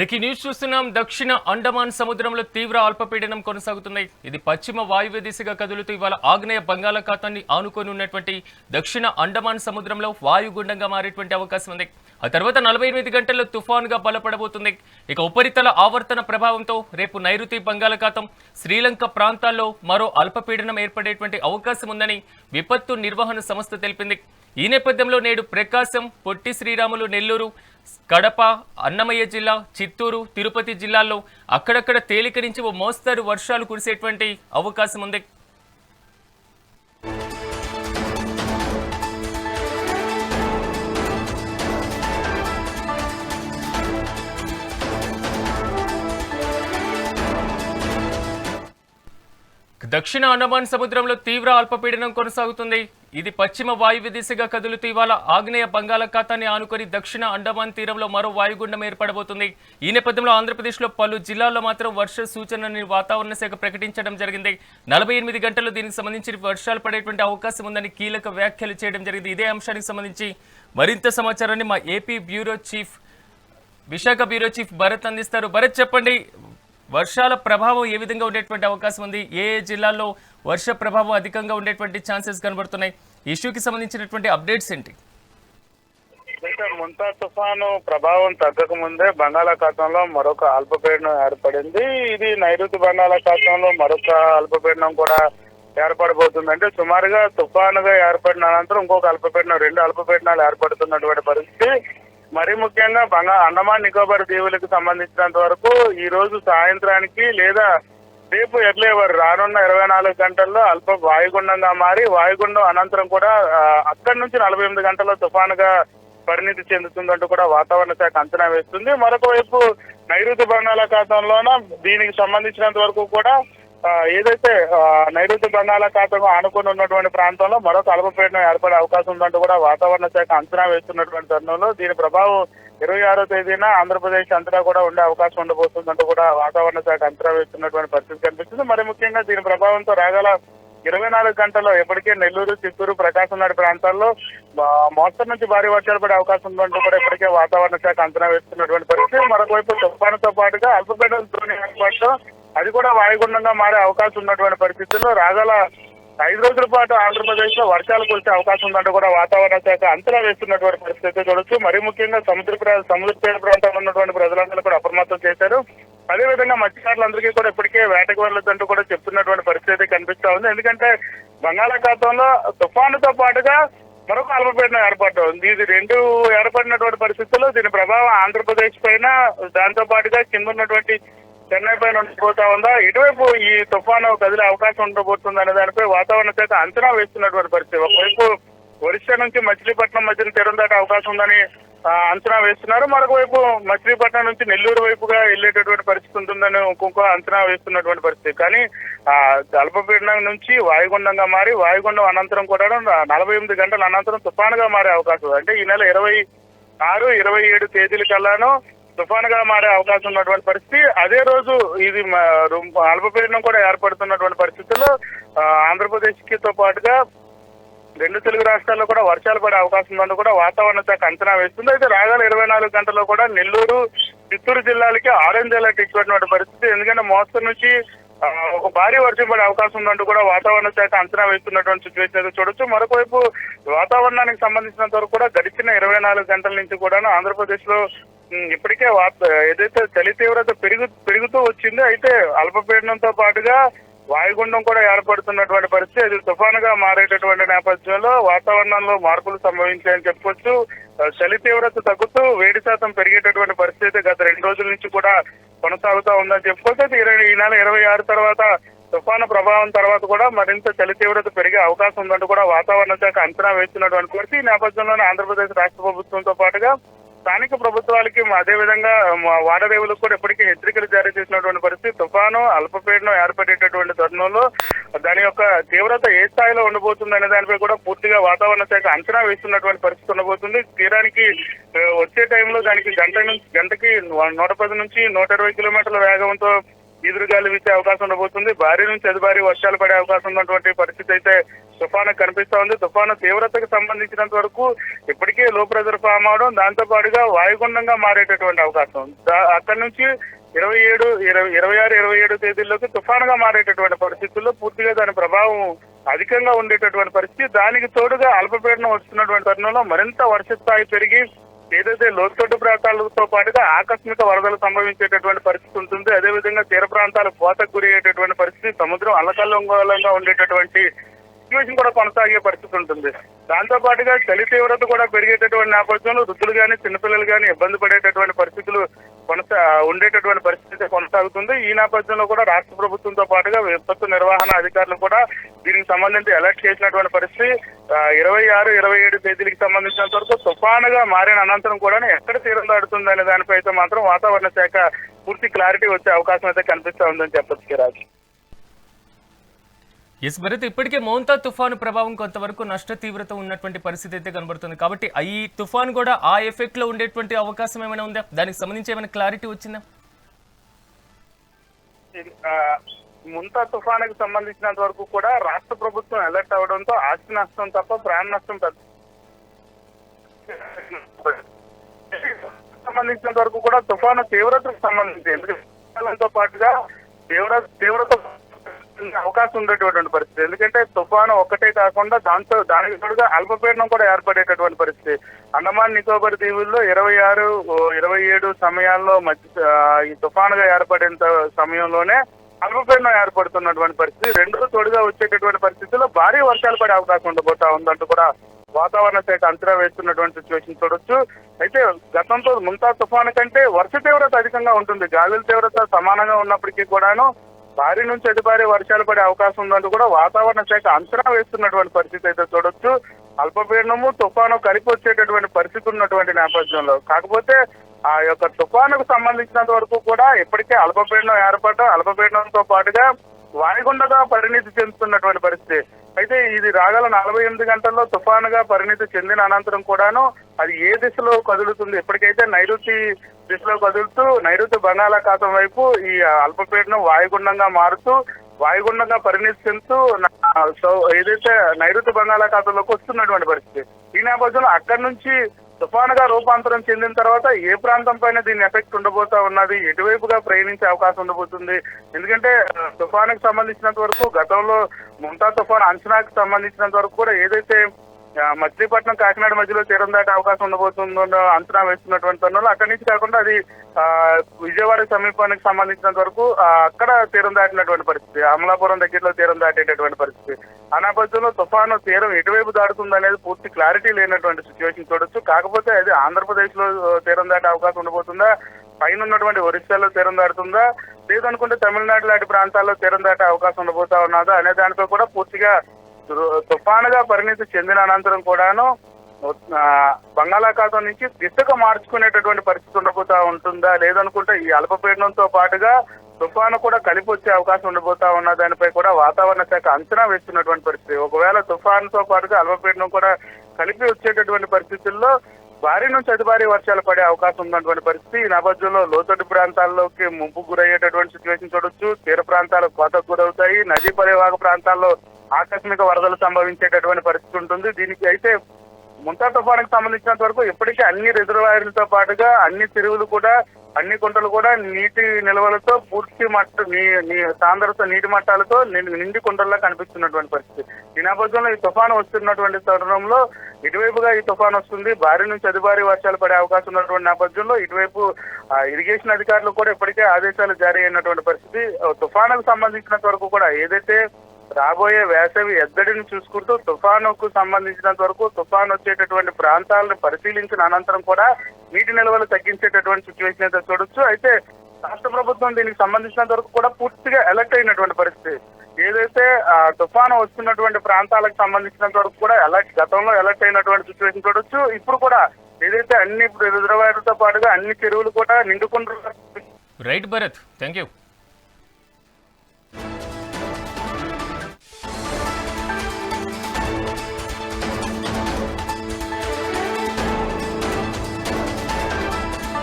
Breaking news చూస్తున్నాం. దక్షిణ అండమాన్ సముద్రంలో తీవ్ర అల్పపీడనం కొనసాగుతుంది. ఇది పశ్చిమ వాయువ్య దిశగా కదులుతూ ఇవాళ ఆగ్నేయ బంగాళాఖాతాన్ని ఆనుకొని ఉన్నటువంటి దక్షిణ అండమాన్ సముద్రంలో వాయుగుండంగా మారేటువంటి అవకాశం ఉంది. ఆ తర్వాత నలభై ఎనిమిది గంటల్లో తుఫానుగా బలపడబోతుంది. ఇక ఉపరితల ఆవర్తన ప్రభావంతో రేపు నైరుతి బంగాళాఖాతం శ్రీలంక ప్రాంతాల్లో మరో అల్పపీడనం ఏర్పడేటువంటి అవకాశం ఉందని విపత్తు నిర్వహణ సంస్థ తెలిపింది. ఈ నేపథ్యంలో నేడు ప్రకాశం పొట్టి శ్రీరాములు నెల్లూరు కడప అన్నమయ్య జిల్లా చిత్తూరు తిరుపతి జిల్లాల్లో అక్కడక్కడ తేలిక నుంచి ఓ మోస్తరు వర్షాలు కురిసేటువంటి అవకాశం ఉంది. దక్షిణ అండమాన్ సముద్రంలో తీవ్ర అల్పపీడనం కొనసాగుతుంది. ఇది పశ్చిమ వాయువ్య దిశగా కదులుతూ ఇవాళ ఆగ్నేయ బంగాళాఖాతాన్ని ఆనుకొని దక్షిణ అండమాన్ తీరంలో మరో వాయుగుండం ఏర్పడబోతుంది. ఈ నేపథ్యంలో ఆంధ్రప్రదేశ్లో పలు జిల్లాల్లో మాత్రం వర్ష సూచనని వాతావరణ శాఖ ప్రకటించడం జరిగింది. నలభై ఎనిమిది గంటలు దీనికి సంబంధించి వర్షాలు పడేటువంటి అవకాశం ఉందని కీలక వ్యాఖ్యలు చేయడం జరిగింది. ఇదే అంశానికి సంబంధించి మరింత సమాచారాన్ని మా AP bureau chief Visakha bureau chief Bharat అందిస్తారు. భరత్ చెప్పండి వర్షాల ప్రభావం ఏ విధంగా ఉండేటువంటి అవకాశం ఉంది? ఏ జిల్లాల్లో వర్ష ప్రభావం అధికంగా ఉండేటువంటి ఛాన్సెస్ కనబడుతున్నాయి? ఇష్యూకి సంబంధించినటువంటి అప్డేట్స్ ఏంటి? ముంతా తుఫాను ప్రభావం తగ్గక ముందే బంగాళాఖాతంలో మరొక అల్పపీడనం ఏర్పడింది. ఇది నైరుతి బంగాళాఖాతంలో మరొక అల్పపీడనం కూడా ఏర్పడబోతుంది అంటే సుమారుగా తుఫానుగా ఏర్పడిన అనంతరం ఇంకొక అల్పపీడనం రెండు అల్పపీడనాలు ఏర్పడుతున్నటువంటి పరిస్థితి. మరి ముఖ్యంగా బంగా అండమాన్ నికోబార్ దీవులకు సంబంధించినంత వరకు ఈ రోజు సాయంత్రానికి లేదా రేపు ఎర్లేవర్ రానున్న ఇరవై నాలుగు గంటల్లో అల్ప వాయుగుండంగా మారి వాయుగుండం అనంతరం కూడా అక్కడి నుంచి నలభై ఎనిమిది గంటల్లో తుఫానుగా పరిణితి చెందుతుందంటూ కూడా వాతావరణ శాఖ అంచనా వేస్తుంది. మరొక వైపు నైరుతి బంగాళాఖాతంలోన దీనికి సంబంధించినంత వరకు కూడా ఏదైతే నైరుతి బంగాళాఖాతం ఆనుకుని ఉన్నటువంటి ప్రాంతంలో మరొక అల్పపీడనం ఏర్పడే అవకాశం ఉందంటూ కూడా వాతావరణ శాఖ అంచనా వేస్తున్నటువంటి తరుణంలో దీని ప్రభావం ఇరవై ఆరో తేదీన ఆంధ్రప్రదేశ్ అంతటా కూడా ఉండే అవకాశం ఉండబోతుందంటూ కూడా వాతావరణ శాఖ అంచనా వేస్తున్నటువంటి పరిస్థితి కనిపిస్తుంది. మరి ముఖ్యంగా దీని ప్రభావంతో రాగల ఇరవై నాలుగు గంటల్లో ఇప్పటికే నెల్లూరు చిత్తూరు ప్రకాశం లాంటి ప్రాంతాల్లో మోస్తరు నుంచి భారీ వర్షాలు పడే అవకాశం ఉందంటూ కూడా ఇప్పటికే వాతావరణ శాఖ అంచనా వేస్తున్నటువంటి పరిస్థితి. మరొకవైపు తుఫానుతో పాటుగా అల్పపీడనం ద్రోణి ఏర్పడటం అది కూడా వాయుగుండంగా మారే అవకాశం ఉన్నటువంటి పరిస్థితుల్లో రాగల ఐదు రోజుల పాటు ఆంధ్రప్రదేశ్లో వర్షాలు కురిసే అవకాశం ఉందంటూ కూడా వాతావరణ శాఖ అంచనా వేస్తున్నటువంటి పరిస్థితి చూడొచ్చు. మరీ ముఖ్యంగా సముద్ర సముద్ర తీర ప్రాంతంలో ఉన్నటువంటి ప్రజలందరూ కూడా అప్రమత్తం చేశారు. అదేవిధంగా మత్స్యకారులందరికీ కూడా ఇప్పటికే వేటకు వెళ్ళొద్దంటూ కూడా చెప్తున్నటువంటి పరిస్థితి కనిపిస్తా ఉంది. ఎందుకంటే బంగాళాఖాతంలో తుఫానుతో పాటుగా మరొక అల్పపీడనం ఏర్పడటం ఉంది. ఇది రెండు ఏర్పడినటువంటి పరిస్థితుల్లో దీని ప్రభావం ఆంధ్రప్రదేశ్ పైన దాంతో పాటుగా కింద ఉన్నటువంటి చెన్నై పైన ఉండిపోతా ఉందా? ఇటువైపు ఈ తుఫాను కదిలే అవకాశం ఉండబోతుంది అనే దానిపై వాతావరణ శాఖ అంచనా వేస్తున్నటువంటి పరిస్థితి. ఒకవైపు ఒరిస్సా నుంచి మచిలీపట్నం మధ్యన తీరం దాటే అవకాశం ఉందని అంచనా వేస్తున్నారు. మరొక వైపు మచిలీపట్నం నుంచి నెల్లూరు వైపుగా వెళ్ళేటటువంటి పరిస్థితి ఉంటుందని ఇంకొక అంచనా వేస్తున్నటువంటి పరిస్థితి. కానీ ఆ అల్పపీడనం నుంచి వాయుగుండంగా మారి వాయుగుండం అనంతరం కూడా నలభై ఎనిమిది గంటల అనంతరం తుఫానుగా మారే అవకాశం ఉంది. అంటే ఈ నెల ఇరవై ఆరు ఇరవై ఏడు తేదీల కల్లాను తుఫానుగా మారే అవకాశం ఉన్నటువంటి పరిస్థితి. అదే రోజు ఇది అల్పపీడనం కూడా ఏర్పడుతున్నటువంటి పరిస్థితుల్లో ఆంధ్రప్రదేశ్కి తో పాటుగా రెండు తెలుగు రాష్ట్రాల్లో కూడా వర్షాలు పడే అవకాశం ఉందని కూడా వాతావరణ శాఖ అంచనా వేస్తుంది. అయితే రాగాల ఇరవై నాలుగు గంటల్లో కూడా నెల్లూరు చిత్తూరు జిల్లాలకి ఆరెంజ్ అలర్ట్ ఇచ్చినటువంటి పరిస్థితి. ఎందుకంటే మోస్తరు నుంచి ఒక భారీ వర్షం పడే అవకాశం ఉందంటూ కూడా వాతావరణ శాఖ అంచనా వేస్తున్నటువంటి సిచ్యువేషన్ అయితే చూడొచ్చు. మరొకవైపు వాతావరణానికి సంబంధించినంత వరకు కూడా గడిచిన ఇరవై నాలుగు గంటల నుంచి కూడా ఆంధ్రప్రదేశ్లో ఇప్పటికే ఏదైతే చలి తీవ్రత పెరుగు పెరుగుతూ వచ్చిందో అయితే అల్పపీడనంతో పాటుగా వాయుగుండం కూడా ఏర్పడుతున్నటువంటి పరిస్థితి. ఇది తుఫానుగా మారేటటువంటి నేపథ్యంలో వాతావరణంలో మార్పులు సంభవించాయని చెప్పుకోవచ్చు చలి తీవ్రత తగ్గుతూ వేడి శాతం పెరిగేటటువంటి పరిస్థితి గత రెండు రోజుల నుంచి కూడా కొనసాగుతూ ఉందని చెప్పుకోవచ్చు. ఇరవై ఈ నెల ఇరవై ఆరు తర్వాత తుఫాను ప్రభావం తర్వాత కూడా మరింత చలి తీవ్రత పెరిగే అవకాశం ఉందంటూ కూడా వాతావరణ శాఖ అంచనా వేస్తున్నటువంటి పరిస్థితి. ఈ నేపథ్యంలోనే ఆంధ్రప్రదేశ్ రాష్ట్ర ప్రభుత్వంతో పాటుగా స్థానిక ప్రభుత్వాలకి అదే విధంగా వాడరేవులకు కూడా ఇప్పటికీ హెచ్చరికలు జారీ చేసినటువంటి పరిస్థితి. తుఫాను అల్పపీడనం ఏర్పడేటటువంటి తరుణంలో దాని యొక్క తీవ్రత ఏ స్థాయిలో ఉండబోతుంది అనే దానిపై కూడా పూర్తిగా వాతావరణ శాఖ అంచనా వేస్తున్నటువంటి పరిస్థితి ఉండబోతుంది. తీరానికి వచ్చే టైంలో దానికి గంట నుంచి గంటకి నూట పది నుంచి నూట ఇరవై కిలోమీటర్ల వేగంతో ఈదురుగాలు వీచే అవకాశం ఉండబోతుంది. భారీ నుంచి అతి భారీ వర్షాలు పడే అవకాశం ఉన్నటువంటి పరిస్థితి అయితే తుఫాను కనిపిస్తా ఉంది తుఫాను తీవ్రతకు సంబంధించినంత వరకు ఇప్పటికే లో ప్రెజర్ ఫామ్ అవడం దాంతో పాటుగా వాయుగుండంగా మారేటటువంటి అవకాశం దా- అక్కడి నుంచి ఇరవై ఏడు ఇరవై ఇరవై ఆరు ఇరవై ఏడు తేదీల్లోకి తుఫానుగా మారేటటువంటి పరిస్థితుల్లో పూర్తిగా దాని ప్రభావం అధికంగా ఉండేటటువంటి పరిస్థితి. దానికి తోడుగా అల్పపీడనం వస్తున్నటువంటి తరుణంలో మరింత వర్ష స్థాయి పెరిగి ఏదైతే లోతట్టు ప్రాంతాలతో పాటుగా ఆకస్మిక వరదలు సంభవించేటటువంటి పరిస్థితి ఉంటుంది. అదేవిధంగా తీర ప్రాంతాలు కోతకు గురయ్యేటటువంటి పరిస్థితి సముద్రం అల్లకల్లంగా ఉండేటటువంటి సిచ్యువేషన్ కూడా కొనసాగే పరిస్థితి ఉంటుంది. దాంతో పాటుగా చలి తీవ్రత కూడా పెరిగేటటువంటి నేపథ్యంలో వృద్ధులు కానీ చిన్నపిల్లలు కానీ ఇబ్బంది పడేటటువంటి పరిస్థితులు కొనసా ఉండేటటువంటి పరిస్థితి కొనసాగుతుంది. ఈ నేపథ్యంలో కూడా రాష్ట్ర ప్రభుత్వంతో పాటుగా విపత్తు నిర్వహణ అధికారులు కూడా దీనికి సంబంధించి అలర్ట్ చేసినటువంటి పరిస్థితి ఇరవై ఆరు ఇరవై ఏడు తేదీలకు సంబంధించినంత వరకు తుఫానుగా మారిన అనంతరం కూడా ఎక్కడ తీరం దాడుతుంది అనే దానిపై అయితే మాత్రం వాతావరణ శాఖ పూర్తి క్లారిటీ వచ్చే అవకాశం అయితే కనిపిస్తా ఉందని చెప్పొచ్చు రాజు ఎస్ భరత్ ఇప్పటికే మౌంతా తుఫాను ప్రభావం కొంతవరకు నష్ట తీవ్రత ఉన్నటువంటి పరిస్థితి అయితే కనబడుతుంది. కాబట్టి ఈ తుఫాన్ కూడా ఆ ఎఫెక్ట్లో ఉండేటువంటి అవకాశం ఏమైనా ఉందా? దానికి సంబంధించి ఏమైనా క్లారిటీ వచ్చిందా? ఇది, ఆ, ముంతా తుఫానుకు సంబంధించినంత వరకు కూడా రాష్ట్ర ప్రభుత్వం అలర్ట్ అవడంతో ఆస్తి నష్టం తప్ప ప్రాణ నష్టం పెద్ద సంబంధించినంత వరకు కూడా తుఫాను తీవ్రతకు సంబంధించి ఎందుకంటే పాటుగా తీవ్ర తీవ్రత అవకాశం ఉండేటటువంటి పరిస్థితి. ఎందుకంటే తుఫాను ఒక్కటే కాకుండా దాంతో దానికి తోడుగా అల్పపీడనం కూడా ఏర్పడేటటువంటి పరిస్థితి. అండమాన్ నికోబార్ దీవుల్లో ఇరవై ఆరు ఇరవై ఏడు సమయాల్లో మధ్య ఈ తుఫానుగా ఏర్పడిన సమయంలోనే అల్పపీడనం ఏర్పడుతున్నటువంటి పరిస్థితి. రెండు తోడుగా వచ్చేటటువంటి పరిస్థితుల్లో భారీ వర్షాలు పడే అవకాశం ఉండబోతా ఉందంటూ కూడా వాతావరణ శాఖ అంచనా వేస్తున్నటువంటి సిచ్యువేషన్ చూడొచ్చు. అయితే గతంతో ముంతా తుఫాను కంటే వర్ష తీవ్రత అధికంగా ఉంటుంది. గాలుల తీవ్రత సమానంగా ఉన్నప్పటికీ కూడాను భారీ నుంచి అతి భారీ వర్షాలు పడే అవకాశం ఉందంటూ కూడా వాతావరణ శాఖ అంచనా వేస్తున్నటువంటి పరిస్థితి అయితే చూడొచ్చు. అల్పపీడనము తుఫాను కలిపి వచ్చేటటువంటి పరిస్థితి ఉన్నటువంటి నేపథ్యంలో. కాకపోతే ఆ యొక్క తుఫానుకు సంబంధించినంత వరకు కూడా ఇప్పటికే అల్పపీడనం ఏర్పడటం అల్పపీడనంతో పాటుగా వాయుగుండగా పరిణితి చెందుతున్నటువంటి పరిస్థితి. అయితే ఇది రాగల నలభై ఎనిమిది గంటల్లో తుఫానుగా పరిణితి చెందిన అనంతరం కూడాను అది ఏ దిశలో కదులుతుంది? ఇప్పటికైతే నైరుతి దిశలో కదులుతూ నైరుతి బంగాళాఖాతం వైపు ఈ అల్పపీడనం వాయుగుండంగా మారుతూ వాయుగుండంగా పరిణితి చెందుతూ ఏదైతే నైరుతి బంగాళాఖాతంలోకి వస్తున్నటువంటి పరిస్థితి ఈ నేపథ్యంలో అక్కడి నుంచి తుఫానుగా రూపాంతరం చెందిన తర్వాత ఏ ప్రాంతం పైన దీని ఎఫెక్ట్ ఉండబోతా ఉన్నది? ఎటువైపుగా ప్రయాణించే అవకాశం ఉండబోతుంది? ఎందుకంటే ఆ, తుఫానుకు సంబంధించినంత వరకు గతంలో ముంతా తుఫాన్ అంచనాకు సంబంధించినంత వరకు కూడా ఏదైతే మచిలీపట్నం కాకినాడ మధ్యలో తీరం దాటే అవకాశం ఉండబోతుందో అంచనా వేస్తున్నటువంటి తరుణంలో అక్కడి నుంచి కాకుండా అది విజయవాడ సమీపానికి సంబంధించినంత వరకు అక్కడ తీరం దాటినటువంటి పరిస్థితి అమలాపురం దగ్గరలో తీరం దాటేటటువంటి పరిస్థితి. ఆ తుఫాను తీరం ఎటువైపు దాటుతుంది అనేది పూర్తి క్లారిటీ లేనటువంటి సిచ్యువేషన్ చూడొచ్చు. కాకపోతే అది ఆంధ్రప్రదేశ్లో తీరం దాటే అవకాశం ఉండబోతుందా? పైన ఉన్నటువంటి ఒరిస్సాలో తీరం దాటుతుందా? లేదనుకుంటే తమిళనాడు లాంటి ప్రాంతాల్లో తీరం దాటే అవకాశం ఉండబోతా ఉన్నదా? అనే దానిపై కూడా పూర్తిగా తుఫానుగా పరిణితి చెందిన అనంతరం కూడాను బంగాళాఖాతం నుంచి దిశగా మార్చుకునేటటువంటి పరిస్థితి ఉండబోతా ఉంటుందా? లేదనుకుంటే ఈ అల్పపీడనంతో పాటుగా తుఫాను కూడా కలిపి వచ్చే అవకాశం ఉండబోతా ఉన్న దానిపై కూడా వాతావరణ శాఖ అంచనా వేస్తున్నటువంటి పరిస్థితి. ఒకవేళ తుఫానుతో పాటుగా అల్పపీడనం కూడా కలిపి వచ్చేటటువంటి పరిస్థితుల్లో భారీ నుంచి అతి భారీ వర్షాలు పడే అవకాశం ఉన్నటువంటి పరిస్థితి. ఈ నేపథ్యంలో లోతట్టు ప్రాంతాల్లోకి ముంపు గురయ్యేటటువంటి సిచ్యువేషన్ చూడొచ్చు. తీర ప్రాంతాలు కోతకు గురవుతాయి. నదీ పరివాహక ప్రాంతాల్లో ఆకస్మిక వరదలు సంభవించేటటువంటి పరిస్థితి ఉంటుంది. దీనికి అయితే ముంతా తుఫానికి సంబంధించినంత వరకు ఇప్పటికే అన్ని రిజర్వాయర్లతో పాటుగా అన్ని చెరువులు కూడా అన్ని కుంటలు కూడా నీటి నిల్వలతో పూర్తి మట్ట సాంద్రత నీటి మట్టాలతో నిండి నిండి కుంటల్లో కనిపిస్తున్నటువంటి పరిస్థితి. ఈ నేపథ్యంలో ఈ తుఫాను వస్తున్నటువంటి తరుణంలో ఇటువైపుగా ఈ తుఫాను వస్తుంది. భారీ నుంచి అతి భారీ వర్షాలు పడే అవకాశం ఉన్నటువంటి నేపథ్యంలో ఇటువైపు ఆ, ఇరిగేషన్ అధికారులు కూడా ఇప్పటికే ఆదేశాలు జారీ అయినటువంటి పరిస్థితి. తుఫానుకు సంబంధించినంత వరకు కూడా ఏదైతే రాబోయే వేసవి ఎద్దడిని చూసుకుంటూ తుఫానుకు సంబంధించినంత వరకు తుఫాను వచ్చేటటువంటి ప్రాంతాలను పరిశీలించిన అనంతరం కూడా నీటి నిల్వలు తగ్గించేటటువంటి సిచ్యువేషన్ అయితే చూడొచ్చు. అయితే రాష్ట్ర ప్రభుత్వం దీనికి సంబంధించినంత వరకు కూడా పూర్తిగా ఎలక్ట్ అయినటువంటి పరిస్థితి. ఏదైతే ఆ, తుఫాను వస్తున్నటువంటి ప్రాంతాలకు సంబంధించినంత వరకు కూడా అలర్ట్ గతంలో అలర్ట్ అయినటువంటి సిచ్యువేషన్ చూడొచ్చు. ఇప్పుడు కూడా ఏదైతే అన్ని రిజర్వాయర్లతో పాటుగా అన్ని చెరువులు కూడా నిండుకుంటున్నారు రైట్ భరత్ థ్యాంక్ యూ